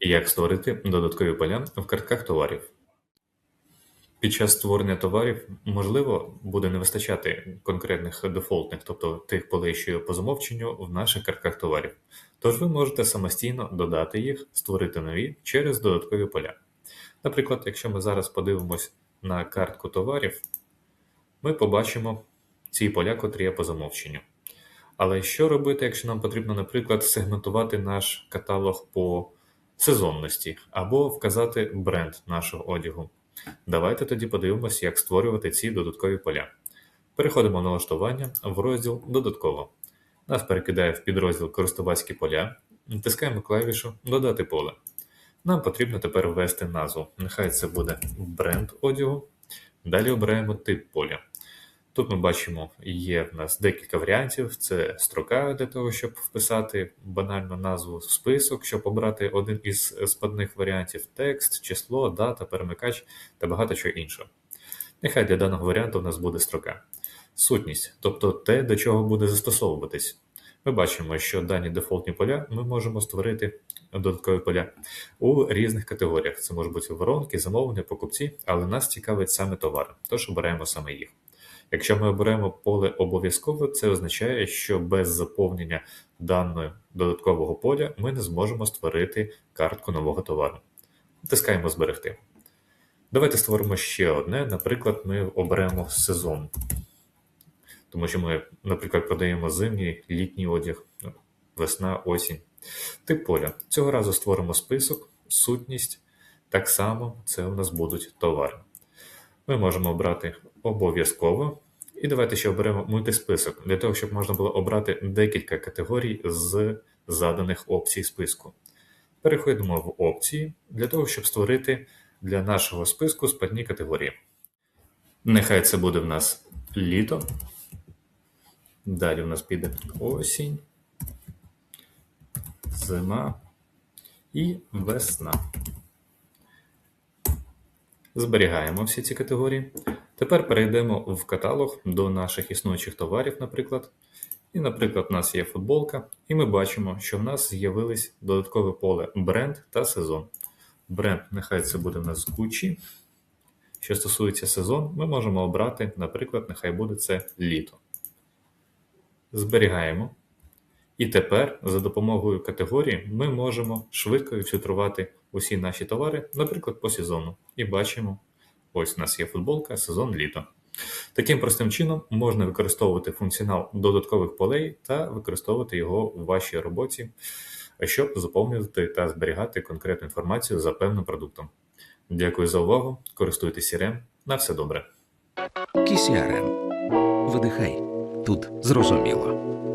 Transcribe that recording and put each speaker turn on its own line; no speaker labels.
Як створити додаткові поля в картках товарів? Під час створення товарів, можливо, буде не вистачати конкретних дефолтних, тобто тих полей, що по замовченню в наших картках товарів. Тож ви можете самостійно додати їх, створити нові через додаткові поля. Наприклад, якщо ми зараз подивимось на картку товарів, ми побачимо ці поля, котрі є по замовченню. Але що робити, якщо нам потрібно, наприклад, сегментувати наш каталог по сезонності або вказати бренд нашого одягу? Давайте тоді подивимось, як створювати ці додаткові поля. Переходимо в налаштування в розділ Додатково. Нас перекидає в підрозділ Користувацькі поля, натискаємо клавішу Додати поле. Нам потрібно тепер ввести назву. Нехай це буде бренд одягу. Далі обираємо тип поля. Тут ми бачимо, є в нас декілька варіантів. Це строка для того, щоб вписати банальну назву, список, щоб обрати один із складних варіантів, текст, число, дата, перемикач та багато чого іншого. Нехай для даного варіанту у нас буде строка. Сутність, тобто те, до чого буде застосовуватись. Ми бачимо, що дані дефолтні поля ми можемо створити додаткові поля у різних категоріях. Це можуть бути воронки, замовлення, покупці, але нас цікавить саме товар, тож обираємо саме їх. Якщо ми оберемо поле обов'язково, це означає, що без заповнення даного додаткового поля ми не зможемо створити картку нового товару. Натискаємо Зберегти. Давайте створимо ще одне. Наприклад, ми оберемо сезон. Тому що ми, наприклад, продаємо зимній, літній одяг, весна, осінь. Тип поля. Цього разу створимо список, сутність. Так само це у нас будуть товари. Ми можемо обрати обов'язково. І давайте ще оберемо мультисписок, для того, щоб можна було обрати декілька категорій з заданих опцій списку. Переходимо в опції для того, щоб створити для нашого списку спальні категорії. Нехай це буде в нас літо. Далі в нас піде осінь, зима і весна. Зберігаємо всі ці категорії. Тепер перейдемо в каталог до наших існуючих товарів, наприклад. І, наприклад, у нас є футболка, і ми бачимо, що в нас з'явились додаткове поле бренд та сезон. Бренд, нехай це буде в нас Gucci. Що стосується сезон, ми можемо обрати, наприклад, нехай буде це літо. Зберігаємо. І тепер за допомогою категорії ми можемо швидко відфільтрувати усі наші товари, наприклад, по сезону. І бачимо, ось у нас є футболка, сезон літо. Таким простим чином можна використовувати функціонал додаткових полей та використовувати його у вашій роботі, щоб заповнювати та зберігати конкретну інформацію за певним продуктом. Дякую за увагу. Користуйтесь CRM. На все добре.
KCRM. Видихай. Тут зрозуміло.